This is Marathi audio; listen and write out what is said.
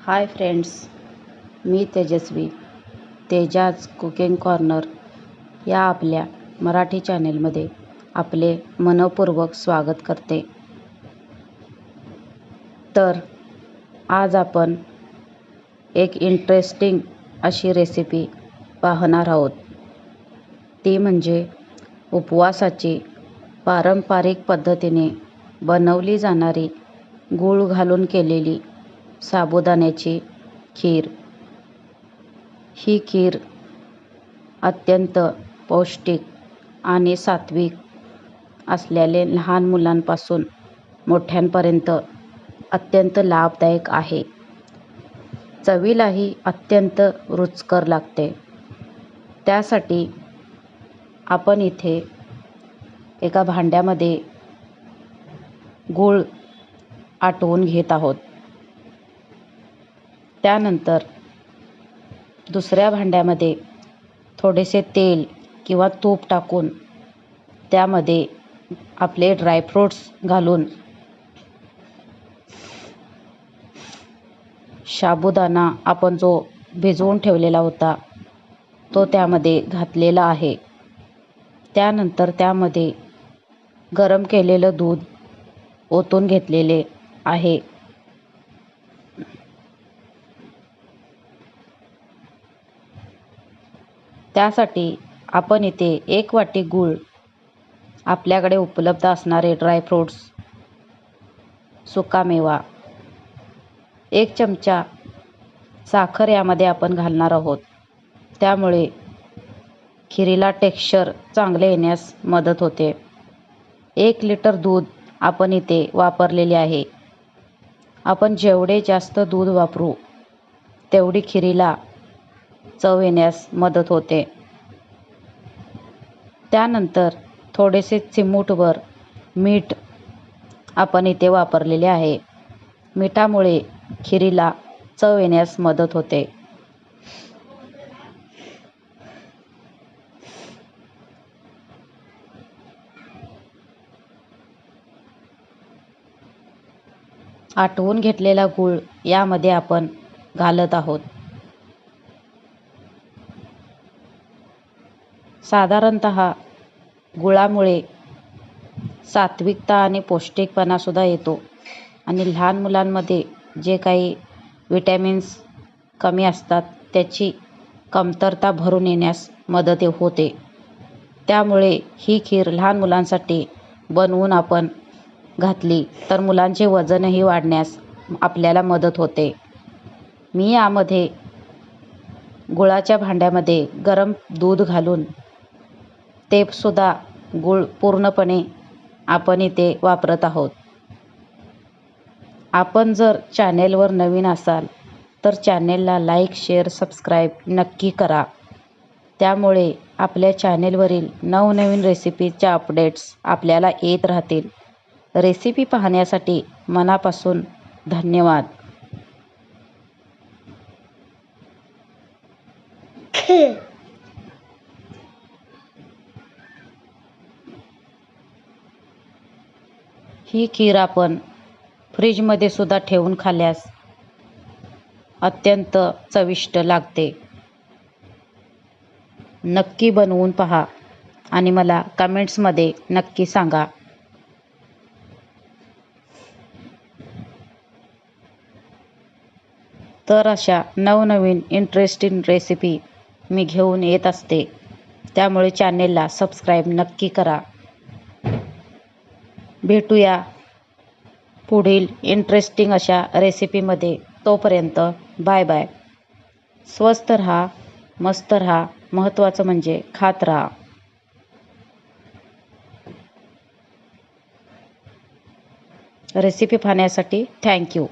हाय फ्रेंड्स मी तेजस्वी तेजाज कुकिंग कॉर्नर या आपल्या मराठी चॅनेलमध्ये आपले मनपूर्वक स्वागत करते. तर आज आपण एक इंटरेस्टिंग अशी रेसिपी पाहणार आहोत. ती म्हणजे उपवासाची पारंपरिक पद्धतीने बनवली जाणारी गूळ घालून केलेली साबुदाण्याची खीर. ही खीर अत्यंत पौष्टिक आणि सात्विक असलेले लहान मुलांपासून मोठ्यांपर्यंत अत्यंत लाभदायक आहे. चवीलाही अत्यंत रुचकर लागते. त्यासाठी आपण इथे एका भांड्यामध्ये गूळ आटवून घेत आहोत. त्यानंतर दुसऱ्या भांड्यामध्ये थोडेसे तेल किंवा तूप टाकून त्यामध्ये आपले ड्रायफ्रूट्स घालून साबुदाणा आपण जो भिजवून ठेवलेला होता तो त्यामध्ये घातलेला आहे. त्यानंतर त्यामध्ये गरम केलेलं दूध ओतून घेतलेले आहे. त्यासाठी आपण इथे एक वाटी गूळ आपल्याकडे उपलब्ध असणारे ड्रायफ्रूट्स सुकामेवा एक चमचा साखर यामध्ये आपण घालणार आहोत. त्यामुळे खिरीला टेक्स्चर चांगले येण्यास मदत होते. एक लिटर दूध आपण इथे वापरलेले आहे. आपण जेवढे जास्त दूध वापरू तेवढी खिरीला चव येण्यास मदत होते. त्यानंतर थोडेसे चिमूटभर मीठ आपण इथे वापरलेले आहे. मिठामुळे खिरीला चव येण्यास मदत होते. आटवून घेतलेला गूळ यामध्ये आपण घालत आहोत. साधारणत गुळामुळे सात्विकता आणि पौष्टिकपणासुद्धा येतो. आणि लहान मुलांमध्ये जे काही विटॅमिन्स कमी असतात त्याची कमतरता भरून येण्यास मदत होते. त्यामुळे ही खीर लहान मुलांसाठी बनवून आपण घातली तर मुलांचे वजनही वाढण्यास आपल्याला मदत होते. मी यामध्ये गुळाच्या भांड्यामध्ये गरम दूध घालून तेसुद्धा गूळ पूर्णपणे आपण इथे वापरत आहोत. आपण जर चॅनेलवर नवीन असाल तर चॅनेलला लाईक शेअर सबस्क्राईब नक्की करा. त्यामुळे आपल्या चॅनेलवरील नवनवीन रेसिपीच्या अपडेट्स आपल्याला येत राहतील. रेसिपी पाहण्यासाठी मनापासून धन्यवाद. ही खीर आपण फ्रीजमध्ये सुद्धा ठेवून खाल्ल्यास अत्यंत चविष्ट लागते. नक्की बनवून पहा आणि मला कमेंट्समध्ये नक्की सांगा. तर अशा नवनवीन इंटरेस्टिंग रेसिपी मी घेऊन येत असते. त्यामुळे चॅनेलला सबस्क्राईब नक्की करा. भेटूया. पुढील इंटरेस्टिंग अशा रेसिपीमध्ये तोपर्यंत बाय बाय स्वस्त राहा मस्त राहा. महत्त्वाचं म्हणजे खात राहा. रेसिपी पाहण्यासाठी थँक्यू